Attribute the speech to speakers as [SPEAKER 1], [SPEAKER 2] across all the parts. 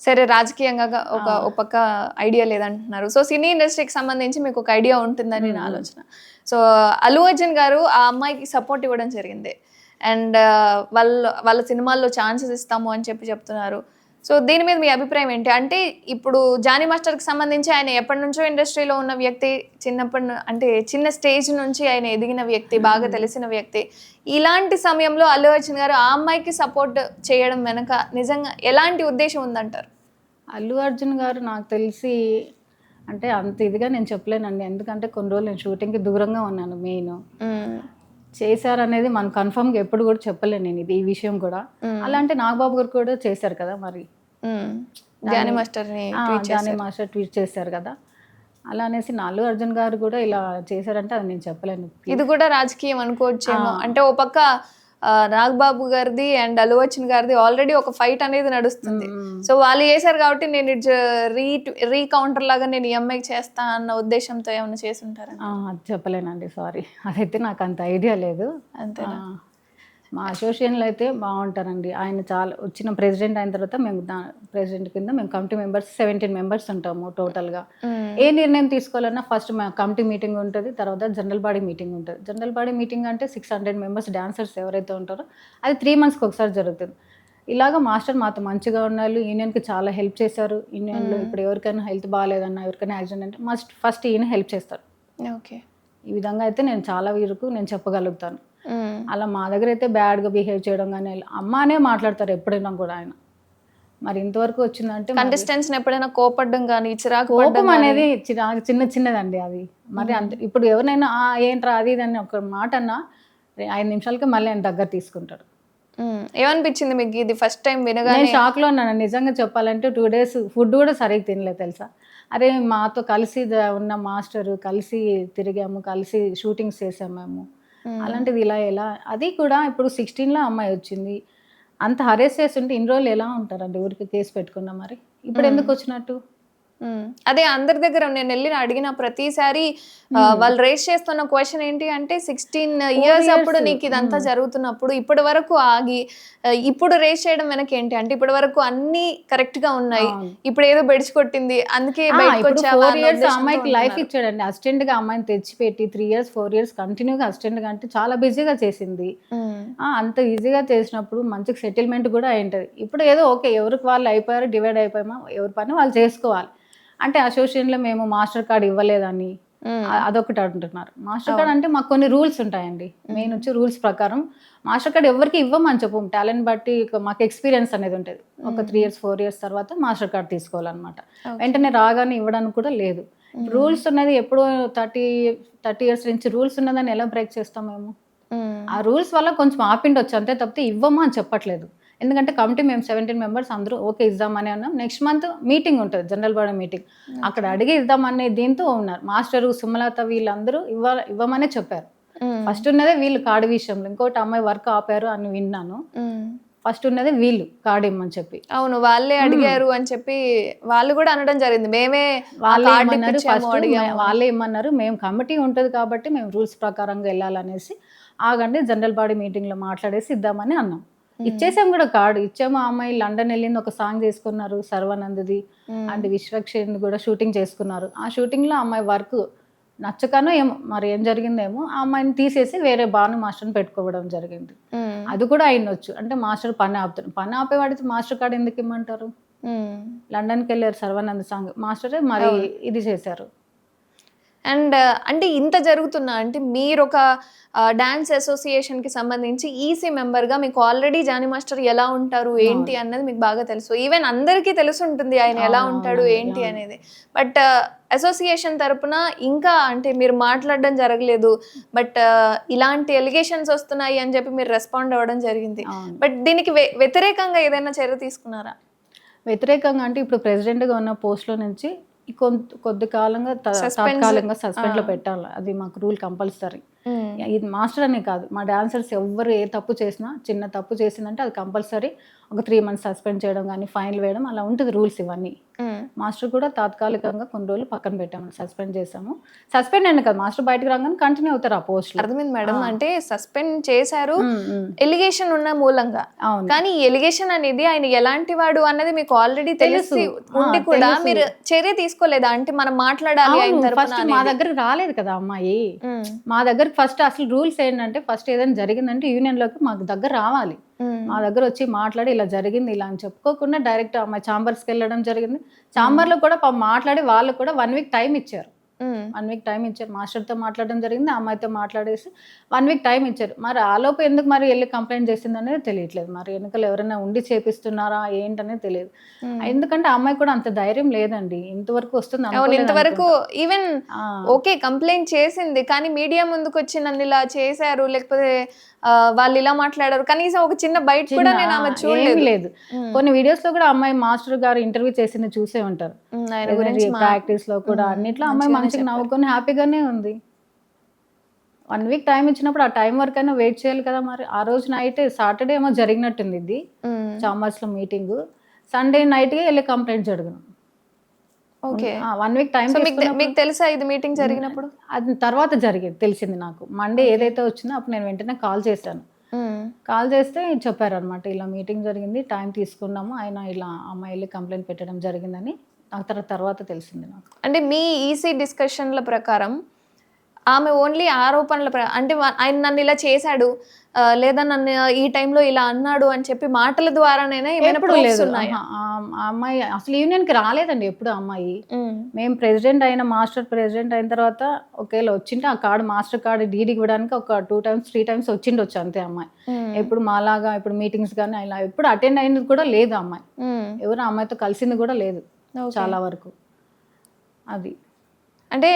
[SPEAKER 1] సరే రాజకీయంగా ఒక పక్క ఐడియా లేదంటున్నారు. సో సినీ ఇండస్ట్రీకి సంబంధించి మీకు ఒక ఐడియా ఉంటుందని నా. ఆలోచన. సో అల్లు అర్జున్ గారు ఆ అమ్మాయికి సపోర్ట్ ఇవ్వడం జరిగింది. అండ్ వాళ్ళ వాళ్ళ సినిమాల్లో ఛాన్సెస్ ఇస్తాము అని చెప్పి చెప్తున్నారు. సో దీని మీద మీ అభిప్రాయం ఏంటి? అంటే ఇప్పుడు జానీ మాస్టర్కి సంబంధించి ఆయన ఎప్పటి నుంచో ఇండస్ట్రీలో ఉన్న వ్యక్తి చిన్నప్పటి అంటే చిన్న స్టేజ్ నుంచి ఆయన ఎదిగిన వ్యక్తి బాగా తెలిసిన వ్యక్తి. ఇలాంటి సమయంలో అల్లు అర్జున్ గారు ఆ అమ్మాయికి సపోర్ట్ చేయడం వెనక నిజంగా ఎలాంటి ఉద్దేశం ఉందంటారు?
[SPEAKER 2] అల్లు అర్జున్ గారు నాకు తెలిసి అంటే అంత ఇదిగా నేను చెప్పలేనండి. ఎందుకంటే కొన్ని రోజులు నేను షూటింగ్కి దూరంగా ఉన్నాను మెయిన్. చేశారనేది మనం కన్ఫర్మ్గా ఎప్పుడు కూడా చెప్పలేను నేను ఇది ఈ విషయం కూడా. అలా అంటే నాగబాబు గారు కూడా చేశారు కదా మరి.
[SPEAKER 1] జానీ ట్వీట్
[SPEAKER 2] జానీ
[SPEAKER 1] చేశారు.
[SPEAKER 2] మాస్టర్ ట్వీట్ చేశారు కదా. అలా అనేసి నా అల్లు అర్జున్ గారు కూడా ఇలా చేశారంటే అది నేను చెప్పలేను.
[SPEAKER 1] ఇది కూడా రాజకీయం అనుకోవచ్చేమో.
[SPEAKER 2] ఆ.
[SPEAKER 1] అంటే ఓ పక్క నాగబాబు గారిది అండ్ అల్లు అర్జున్ గారిది ఆల్రెడీ ఒక ఫైట్ అనేది నడుస్తుంది. సో వాళ్ళు చేశారు కాబట్టి నేను రీ రీ కౌంటర్ లాగా నేను ఈ అమ్మాయికి చేస్తా అన్న ఉద్దేశంతో ఏమైనా చేసి ఉంటారా?
[SPEAKER 2] చెప్పలేనండి సారీ అదైతే నాకు అంత ఐడియా లేదు.
[SPEAKER 1] అంతేనా?
[SPEAKER 2] ఆ, మా అసోసియేషన్లో అయితే బాగుంటారండి. ఆయన చాలా వచ్చిన ప్రెసిడెంట్ అయిన తర్వాత మేము ప్రెసిడెంట్ కింద మేము కమిటీ మెంబర్స్ సెవెంటీన్ మెంబర్స్ ఉంటాము టోటల్గా. ఏ నిర్ణయం తీసుకోవాలన్నా ఫస్ట్ మా కమిటీ మీటింగ్ ఉంటుంది తర్వాత జనరల్ బాడీ మీటింగ్ ఉంటుంది. జనరల్ బాడీ మీటింగ్ అంటే సిక్స్ హండ్రెడ్ మెంబర్స్ డాన్సర్స్ ఎవరైతే ఉంటారో అది త్రీ మంత్స్కి ఒకసారి జరుగుతుంది. ఇలాగ మాస్టర్ మాతో మంచిగా ఉన్నారు యూనియన్కి చాలా హెల్ప్ చేశారు. యూనియన్లో ఇప్పుడు ఎవరికైనా హెల్త్ బాగాలేదన్నా ఎవరికైనా యాక్సిడెంట్ అంటే మస్ట్ ఫస్ట్ ఈయన హెల్ప్ చేస్తారు.
[SPEAKER 1] ఓకే.
[SPEAKER 2] ఈ విధంగా అయితే నేను చాలా వరకు నేను చెప్పగలుగుతాను. అలా మా దగ్గర అయితే బ్యాడ్గా బిహేవ్ చేయడం కానీ అమ్మ అనే మాట్లాడతారు ఎప్పుడైనా కూడా ఆయన. మరి ఇంతవరకు వచ్చిందంటే
[SPEAKER 1] కంటెస్టెంట్స్ ఎప్పుడైనా కోపడ్డం కానీ చిరాకు
[SPEAKER 2] కోపం అనేది చిన్న చిన్న చిన్నదండి అది. మరి అంత ఇప్పుడు ఎవరినైనా "ఆ, ఏంట్రా అది ఇది అని ఒక మాట అన్నా ఐదు నిమిషాలకి మళ్ళీ ఆయన దగ్గర తీసుకుంటారు
[SPEAKER 1] మ్మ్. ఏమనిపించింది మీకు? ఇది ఫస్ట్ టైం వినగానే?
[SPEAKER 2] నేను షాక్లో ఉన్నాను. నిజంగా చెప్పాలంటే టూ డేస్ ఫుడ్ కూడా సరిగ్గా తినలేదు తెలుసా? అరే మాతో కలిసి ఉన్న మాస్టరు కలిసి తిరిగాము కలిసి షూటింగ్స్ చేసాము మ్మ్. అలాంటిది ఇలా ఎలా? అది కూడా ఇప్పుడు సిక్స్టీన్లో అమ్మాయి వచ్చింది. అంత హరేస్ చేస్తుంటే ఇన్ని రోజులు ఎలా ఉంటారండి? ఊరికి కేసు పెట్టుకున్నా మరి. ఇప్పుడు ఎందుకు వచ్చినట్టు.
[SPEAKER 1] అదే అందరి దగ్గర నేను వెళ్ళి అడిగిన ప్రతిసారి వాళ్ళు రేస్ చేస్తున్న క్వశ్చన్ ఏంటి అంటే సిక్స్టీన్ ఇయర్స్. అప్పుడు నీకు ఇదంతా జరుగుతున్నప్పుడు ఇప్పటి వరకు ఆగి ఇప్పుడు రేస్ చేయడం వెనక ఏంటి? అంటే ఇప్పటి వరకు అన్ని కరెక్ట్గా ఉన్నాయి. ఇప్పుడు ఏదో బెడిచి కొట్టింది అందుకే
[SPEAKER 2] ఇయర్స్ అమ్మాయికి లైఫ్. ఇచ్చాడండి. అసిస్టెంట్గా అమ్మాయిని తెచ్చిపెట్టి త్రీ ఇయర్స్ ఫోర్ ఇయర్స్ కంటిన్యూగా అసిస్టెంట్గా అంటే చాలా బిజీగా చేసింది. అంత ఈజీగా చేసినప్పుడు మంచి సెటిల్మెంట్ కూడా అయింటది. ఇప్పుడు ఏదో ఓకే ఎవరికి వాళ్ళు అయిపోయారు డివైడ్ అయిపోయామా ఎవరి పని వాళ్ళు చేసుకోవాలి. అంటే అసోసియేషన్లో మేము మాస్టర్ కార్డ్ ఇవ్వలేదని అదొకటి అంటున్నారు. మాస్టర్ కార్డ్ అంటే మాకు కొన్ని రూల్స్ ఉంటాయండి. మెయిన్ వచ్చి రూల్స్ ప్రకారం మాస్టర్ కార్డ్ ఎవరికి ఇవ్వమని చెప్పు. టాలెంట్ బట్టి మాకు ఎక్స్పీరియన్స్ అనేది ఉంటుంది. ఒక త్రీ ఇయర్స్ ఫోర్ ఇయర్స్ తర్వాత మాస్టర్ కార్డ్ తీసుకోవాలన్నమాట. వెంటనే రాగానే ఇవ్వడానికి కూడా లేదు. రూల్స్ ఉన్నది ఎప్పుడో థర్టీ థర్టీ ఇయర్స్ నుంచి రూల్స్ ఉన్నదని ఎలా బ్రేక్ చేస్తాం మేము?
[SPEAKER 1] మ్మ్.
[SPEAKER 2] ఆ రూల్స్ వల్ల కొంచెం ఆపిండొచ్చు. అంతే తప్పితే ఇవ్వము అని చెప్పట్లేదు. ఎందుకంటే కమిటీ మేము సెవెంటీన్ మెంబర్స్ అందరూ ఓకే ఇద్దామని అన్నాం. నెక్స్ట్ మంత్ మీటింగ్ ఉంటుంది జనరల్ బాడీ మీటింగ్. అక్కడ అడిగి ఇద్దామనే దీంతో ఉన్నారు. మాస్టరు సుమలత వీళ్ళందరూ ఇవ్వ ఇవ్వమనే చెప్పారు. ఫస్ట్ ఉన్నదే వీళ్ళు కార్డు విషయంలో ఇంకోటి అమ్మాయి వర్క్ ఆపారు అని విన్నాను. ఫస్ట్ ఉన్నదే వీళ్ళు కార్డు ఇమ్మని చెప్పి.
[SPEAKER 1] అవును వాళ్ళే అడిగారు అని చెప్పి వాళ్ళు కూడా అనడం జరిగింది. మేమే
[SPEAKER 2] వాళ్ళే
[SPEAKER 1] ఇప్పించాము,
[SPEAKER 2] ఫస్ట్. వాళ్ళే ఏమన్నారు మేము కమిటీ ఉంటుంది కాబట్టి మేము రూల్స్ ప్రకారంగా వెళ్ళాలనేసి ఆగండి జనరల్ బాడీ మీటింగ్లో మాట్లాడేసి ఇద్దామని అన్నాం. ఇచ్చేసాం కూడా కార్డు. ఇచ్చాము ఆ అమ్మాయి లండన్ వెళ్ళింది ఒక సాంగ్ చేసుకున్నారు సర్వానందది. అండ్ విశ్వక్షేణ్ కూడా షూటింగ్ చేసుకున్నారు. ఆ షూటింగ్లో అమ్మాయి వర్క్ నచ్చకనో ఏమో మరి ఏం జరిగిందేమో ఆ అమ్మాయిని తీసేసి వేరే బాను మాస్టర్ని పెట్టుకోవడం జరిగింది. అది కూడా అయినొచ్చు. అంటే మాస్టర్ పని ఆపుతాడు పని ఆపేవాడికి మాస్టర్ కార్డు ఎందుకు ఇమ్మంటారు?
[SPEAKER 1] మ్మ్.
[SPEAKER 2] లండన్కి వెళ్ళారు సర్వానంద్ సాంగ్. మాస్టరే మరి ఇది చేశారు.
[SPEAKER 1] అండ్ అంటే ఇంత జరుగుతున్నా అంటే మీరు ఒక డాన్స్ అసోసియేషన్కి సంబంధించి ఈసీ మెంబర్గా మీకు ఆల్రెడీ జానీ మాస్టర్ ఎలా ఉంటారు ఏంటి అన్నది మీకు బాగా తెలుసు. ఈవెన్ అందరికీ తెలిసి ఉంటుంది ఆయన ఎలా ఉంటాడు ఏంటి. అనేది. బట్ అసోసియేషన్ తరపున ఇంకా అంటే మీరు మాట్లాడడం జరగలేదు బట్ ఇలాంటి ఎలిగేషన్స్ వస్తున్నాయి అని చెప్పి మీరు రెస్పాండ్ అవ్వడం జరిగింది. బట్ దీనికి వ్య- వ్యతిరేకంగా ఏదైనా చర్య తీసుకున్నారా?
[SPEAKER 2] వ్యతిరేకంగా అంటే ఇప్పుడు ప్రెసిడెంట్గా ఉన్న పోస్ట్లో నుంచి కొంత కొద్ది కాలంగా త-
[SPEAKER 1] Suspense.
[SPEAKER 2] తాత్కాలికంగా సస్పెండ్లో. పెట్టాలి. అది మాకు రూల్ కంపల్సరీ ఇది మాస్టర్ అనే కాదు. మా డాన్సర్స్ ఎవ్వరు ఏ తప్పు చేసినా చిన్న తప్పు చేసిందంటే అది కంపల్సరీ ఒక త్రీ మంత్స్ సస్పెండ్ చేయడం కానీ ఫైన్ వేయడం అలా ఉంటుంది రూల్స్ ఇవన్నీ. మాస్టర్ కూడా తాత్కాలికంగా కొన్ని రోజులు పక్కన పెట్టాము సస్పెండ్ చేసాము సస్పెండ్ అయిన కదా మాస్టర్ బయటకు రాగానే కంటిన్యూ అవుతారు ఆ పోస్ట్
[SPEAKER 1] అర్థమైంది మేడం అంటే సస్పెండ్ చేశారు ఎలిగేషన్ ఉన్న మూలంగా. కానీ ఎలిగేషన్ అనేది ఆయన ఎలాంటి వాడు అన్నది మీకు ఆల్రెడీ తెలిసి. ఉండి
[SPEAKER 2] ఆ,
[SPEAKER 1] కూడా. మీరు చర్య తీసుకోలేదా? అంటే మనం మాట్లాడాలి
[SPEAKER 2] ఫస్ట్ మా
[SPEAKER 1] అనేది.
[SPEAKER 2] దగ్గరకు రాలేదు కదా అమ్మాయి. మా దగ్గరకు ఫస్ట్ అసలు రూల్స్ ఏంటంటే ఫస్ట్ ఏదైనా జరిగిందంటే యూనియన్లోకి మాకు దగ్గర రావాలి. మా దగ్గర వచ్చి మాట్లాడి ఇలా జరిగింది ఇలా అని చెప్పుకోకుండా డైరెక్ట్ అమ్మాయి ఛాంబర్స్కి వెళ్ళడం జరిగింది. ఛాంబర్లో కూడా మాట్లాడి వాళ్ళు కూడా వన్ వీక్ టైం ఇచ్చారు. వన్ వీక్ టైం ఇచ్చారు. మాస్టర్తో మాట్లాడడం జరిగింది అమ్మాయితో మాట్లాడేసి వన్ వీక్ టైం ఇచ్చారు. మరి ఆలోపు ఎందుకు మరి వెళ్ళి కంప్లైంట్ చేసింది అనేది తెలియట్లేదు. మరి వెనుకలు ఎవరైనా ఉండి చేపిస్తున్నారా ఏంటనేది తెలియదు. ఎందుకంటే అమ్మాయి కూడా అంత ధైర్యం లేదండి. ఇంతవరకు వస్తుంది
[SPEAKER 1] ఇంతవరకు ఈవెన్ ఓకే కంప్లైంట్ చేసింది కానీ మీడియా ముందుకు వచ్చి నన్ను ఇలా చేశారు లేకపోతే వాళ్ళు ఇలా మాట్లాడారు. కనీసం ఒక చిన్న బయట కూడా నేను ఆమె చూడలేదు.
[SPEAKER 2] లేదు. కొన్ని వీడియోస్లో కూడా అమ్మాయి మాస్టర్ గారు ఇంటర్వ్యూ చేసింది చూసే ఉంటారు. ప్రాక్టీస్లో కూడా అన్నిట్లో అమ్మాయి మంచిగా నవ్వుకొని హ్యాపీగానే ఉంది. వన్ వీక్ టైం ఇచ్చినప్పుడు ఆ టైం వరకు అయినా వెయిట్ చేయాలి కదా మరి. ఆ రోజు నైట్ సాటర్డే ఏమో జరిగినట్టుంది ఇది.
[SPEAKER 1] ఉమ్,
[SPEAKER 2] చాంబర్స్లో మీటింగ్. సండే నైట్గా వెళ్ళి కంప్లైంట్ జరగను.
[SPEAKER 1] ఓకే.
[SPEAKER 2] వన్ వీక్ టైం
[SPEAKER 1] మీకు తెలుసా ఇది మీటింగ్ జరిగినప్పుడు?
[SPEAKER 2] అది తర్వాత జరిగింది తెలిసింది నాకు. మండే ఏదైతే వచ్చిందో అప్పుడు నేను వెంటనే కాల్ చేశాను. కాల్ చేస్తే చెప్పారు అనమాట ఇలా మీటింగ్ జరిగింది టైం తీసుకున్నాము ఆయన ఇలా అమ్మాయి వెళ్ళి కంప్లైంట్ పెట్టడం జరిగిందని. తర్వాత తర్వాత తెలిసింది నాకు.
[SPEAKER 1] అంటే మీ ఈసీ డిస్కషన్ల ప్రకారం ఆమె ఓన్లీ ఆరోపణల అంటే ఆయన నన్ను ఇలా చేశాడు లేదా నన్ను ఈ టైంలో ఇలా అన్నాడు అని చెప్పి మాటల ద్వారానైనా
[SPEAKER 2] ఎప్పుడు లేదు. అమ్మాయి అసలు యూనియన్కి రాలేదండి ఎప్పుడు అమ్మాయి. మేము. ప్రెసిడెంట్ అయిన మాస్టర్ ప్రెసిడెంట్ అయిన తర్వాత ఒకవేళ వచ్చింటే ఆ కార్డు మాస్టర్ కార్డు డీడీ ఇవ్వడానికి ఒక టూ టైమ్స్ త్రీ టైమ్స్ వచ్చిండొచ్చు అంతే అమ్మాయి. ఎప్పుడు మాలాగా ఇప్పుడు మీటింగ్స్ కానీ ఇలా ఎప్పుడు అటెండ్ అయినది కూడా లేదు అమ్మాయి. ఎవరు అమ్మాయితో కలిసింది కూడా లేదు. చాలా వరకు. అది.
[SPEAKER 1] అంటే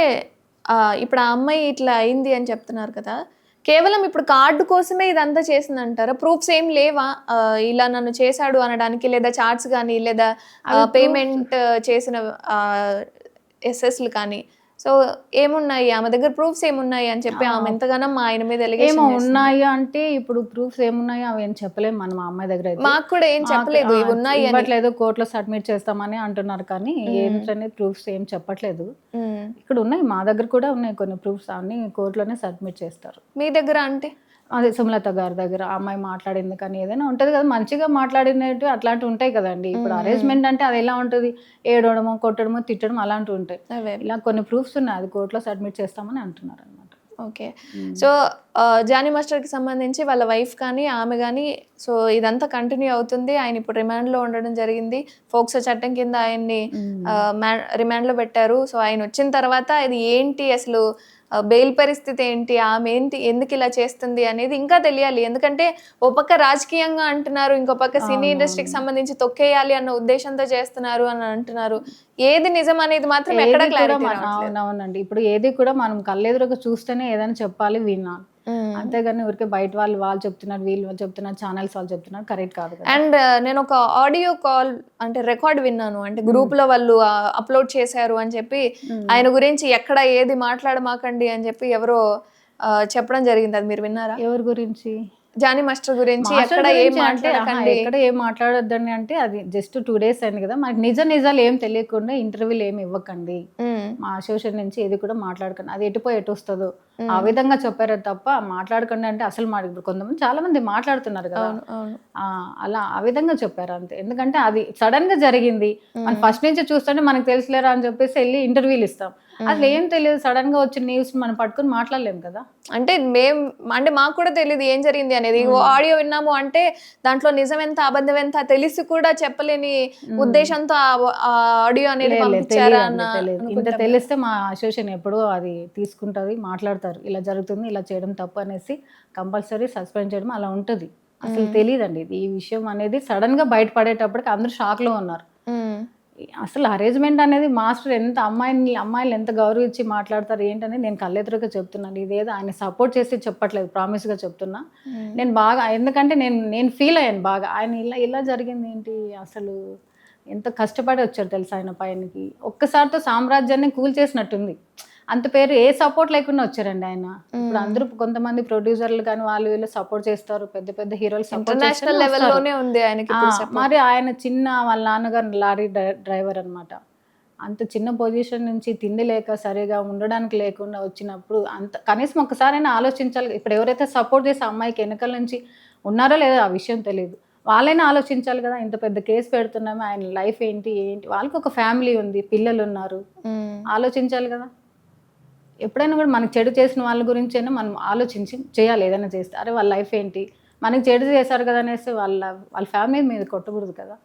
[SPEAKER 1] ఇప్పుడు ఆ అమ్మాయి ఇట్లా అయింది అని చెప్తున్నారు కదా కేవలం ఇప్పుడు కార్డు కోసమే ఇదంతా చేసింది అంటారా ప్రూఫ్స్ ఏం లేవా? ఇలా నన్ను చేశాడు అనడానికి లేదా చార్ట్స్ కానీ లేదా పేమెంట్ చేసిన ఎస్ఎస్లు కానీ సో ఏమున్నాయి? ఆమె దగ్గర ప్రూఫ్స్ ఏమున్నాయి అని చెప్పి ఆమె ఎంతగానో మా ఆయన మీద
[SPEAKER 2] ఏమో ఉన్నాయి అంటే ఇప్పుడు ప్రూఫ్స్ ఏమున్నాయో? అవి ఏం చెప్పలేము మనం ఆ అమ్మాయి దగ్గర అయితే.
[SPEAKER 1] మాకు కూడా ఏం చెప్పలేదు. ఇవి ఉన్నాయి
[SPEAKER 2] ఇవ్వట్లేదు కోర్టులో సబ్మిట్ చేస్తామని అంటున్నారు కానీ ఏంటనే ప్రూఫ్స్ ఏం చెప్పట్లేదు. ఇక్కడ ఉన్నాయి మా దగ్గర కూడా ఉన్నాయి కొన్ని ప్రూఫ్స్ అన్ని కోర్టులోనే సబ్మిట్ చేస్తారు.
[SPEAKER 1] మీ దగ్గర అంటే?
[SPEAKER 2] అదే సుమలత గారి దగ్గర అమ్మాయి మాట్లాడింది కానీ ఏదైనా ఉంటుంది కదా మంచిగా మాట్లాడినట్టు అట్లాంటివి ఉంటాయి కదండి. ఇప్పుడు అరేంజ్మెంట్ అంటే అది ఎలా ఉంటుంది? ఏడవడమో కొట్టడమో తిట్టడం అలాంటివి ఉంటాయి. ఇలా కొన్ని ప్రూఫ్స్ ఉన్నాయి అది కోర్టులో సబ్మిట్ చేస్తామని అంటున్నారు అనమాట
[SPEAKER 1] ఓకే సో జానీ మాస్టర్కి సంబంధించి వాళ్ళ వైఫ్ కానీ ఆమె కానీ సో ఇదంతా కంటిన్యూ అవుతుంది. ఆయన ఇప్పుడు రిమాండ్లో ఉండడం జరిగింది. ఫోక్సో చట్టం కింద ఆయన్ని రిమాండ్లో పెట్టారు. సో ఆయన వచ్చిన తర్వాత ఇది ఏంటి అసలు? బెయిల్ పరిస్థితి ఏంటి? ఆమె ఏంటి? ఎందుకు ఇలా చేస్తుంది అనేది ఇంకా తెలియాలి. ఎందుకంటే ఓ పక్క రాజకీయంగా అంటున్నారు ఇంకో పక్క సినీ ఇండస్ట్రీకి సంబంధించి తొక్కేయాలి అన్న ఉద్దేశంతో చేస్తున్నారు అని అంటున్నారు. ఏది నిజం అనేది మాత్రం ఎక్కడ క్లారిటీ
[SPEAKER 2] అవునవునండి. ఇప్పుడు ఏది కూడా మనం కళ్ళెదురుగా చూస్తేనే ఏదైనా చెప్పాలి వినాలి. అంతేగాని ఊరికే బయట వాళ్ళు వాళ్ళు చెప్తున్నారు వీళ్ళు చెప్తున్నారు ఛానల్స్ వాళ్ళు చెప్తున్నారు కరెక్ట్ కాదు
[SPEAKER 1] అండ్ నేను ఒక ఆడియో కాల్ అంటే రికార్డ్ విన్నాను. అంటే గ్రూప్లో వాళ్ళు అప్లోడ్ చేశారు అని చెప్పి ఆయన గురించి ఎక్కడ ఏది మాట్లాడమాకండి అని చెప్పి ఎవరో చెప్పడం జరిగింది. అది మీరు విన్నారా?
[SPEAKER 2] ఎవరి గురించి?
[SPEAKER 1] జానీ మాస్టర్ గురించి ఎక్కడ ఏం మాట్లాడకండి.
[SPEAKER 2] ఎక్కడ ఏం మాట్లాడొద్దని అంటే అది జస్ట్ టూ డేస్ అయింది కదా. మనకి నిజ నిజాలు ఏం తెలియకుండా ఇంటర్వ్యూలు ఏమి ఇవ్వకండి.
[SPEAKER 1] ఉమ్,
[SPEAKER 2] మా అసోసియేషన్ నుంచి ఏది కూడా మాట్లాడకండి. అది ఎటుపోయి ఎటు వస్తుందో. ఆ విధంగా చెప్పారే తప్ప మాట్లాడకండి అంటే అసలు మాట కొంతమంది చాలా మంది మాట్లాడుతున్నారు కదా. అలా ఆ విధంగా చెప్పారు అంతే. ఎందుకంటే అది సడన్గా జరిగింది మనం ఫస్ట్ నుంచి చూస్తుంటే మనకు తెలుసులేరా అని చెప్పేసి వెళ్ళి ఇంటర్వ్యూలు ఇస్తాం. అసలు ఏం తెలియదు సడన్గా వచ్చిన న్యూస్ మనం పట్టుకొని మాట్లాడలేం కదా.
[SPEAKER 1] అంటే మేం అంటే మాకు కూడా తెలియదు ఏం జరిగింది అనేది. ఆడియో విన్నాము అంటే దాంట్లో నిజం ఎంత అబద్ధం ఎంత తెలిసి కూడా చెప్పలేని ఉద్దేశంతో ఆ ఆడియో అనేది.
[SPEAKER 2] ఇంత. తెలిస్తే మా అసోసియేషన్ ఎప్పుడూ అది తీసుకుంటది మాట్లాడతారు. ఇలా జరుగుతుంది ఇలా చేయడం తప్పు అనేసి కంపల్సరీ సస్పెండ్ చేయడం అలా ఉంటది. అసలు తెలియదండి. ఇది ఈ విషయం అనేది సడన్గా బయటపడేటప్పటికి అందరూ షాక్లో ఉన్నారు. అసలు అరేంజ్మెంట్ అనేది మాస్టర్ ఎంత అమ్మాయిని అమ్మాయిలు ఎంత గౌరవించి మాట్లాడతారు ఏంటనేది నేను కళ్ళెదురుగా చెప్తున్నాను. ఇదేదో ఆయన సపోర్ట్ చేసి చెప్పట్లేదు ప్రామిస్గా చెప్తున్నా. నేను బాగా ఎందుకంటే నేను నేను ఫీల్ అయ్యాను బాగా. ఆయన ఇలా ఇలా జరిగింది ఏంటి? అసలు ఎంత కష్టపడి వచ్చారు తెలుసా ఆయన పైనకి? ఒక్కసారితో సామ్రాజ్యాన్ని కూల్చేసినట్టుంది. అంత పేరు ఏ సపోర్ట్ లేకుండా వచ్చారండి ఆయన. ఇప్పుడు అందరూ కొంతమంది ప్రొడ్యూసర్లు కానీ వాళ్ళు వీళ్ళు సపోర్ట్ చేస్తారు పెద్ద పెద్ద హీరోలు సపోర్ట్
[SPEAKER 1] ఇంటర్నేషనల్ లెవెల్లోనే ఉంది ఆయనకి.
[SPEAKER 2] మరి ఆయన చిన్న వాళ్ళ నాన్నగారు లారీ డ్రై- డ్రైవర్ అనమాట అంత చిన్న పొజిషన్ నుంచి తిండి లేక సరిగా ఉండడానికి లేకుండా వచ్చినప్పుడు అంత కనీసం ఒకసారైనా ఆలోచించాలి. ఇప్పుడు ఎవరైతే సపోర్ట్ చేసే అమ్మాయికి వెనకాల నుంచి ఉన్నారో లేదో ఆ విషయం తెలియదు వాళ్ళైనా ఆలోచించాలి కదా ఇంత పెద్ద కేసు పెడుతున్నాము ఆయన లైఫ్ ఏంటి ఏంటి? వాళ్ళకి ఒక ఫ్యామిలీ ఉంది పిల్లలు ఉన్నారు. ఆలోచించాలి కదా. ఎప్పుడైనా కూడా మనకు చెడు చేసిన వాళ్ళ గురించి అయినా మనం ఆలోచించి చేయాలి ఏదైనా చేస్తే. అరే వాళ్ళ లైఫ్ ఏంటి? మనకి చెడు చేశారు కదా అనేసి వాళ్ళ వాళ్ళ ఫ్యామిలీ మీద కొట్టకూడదు కదా.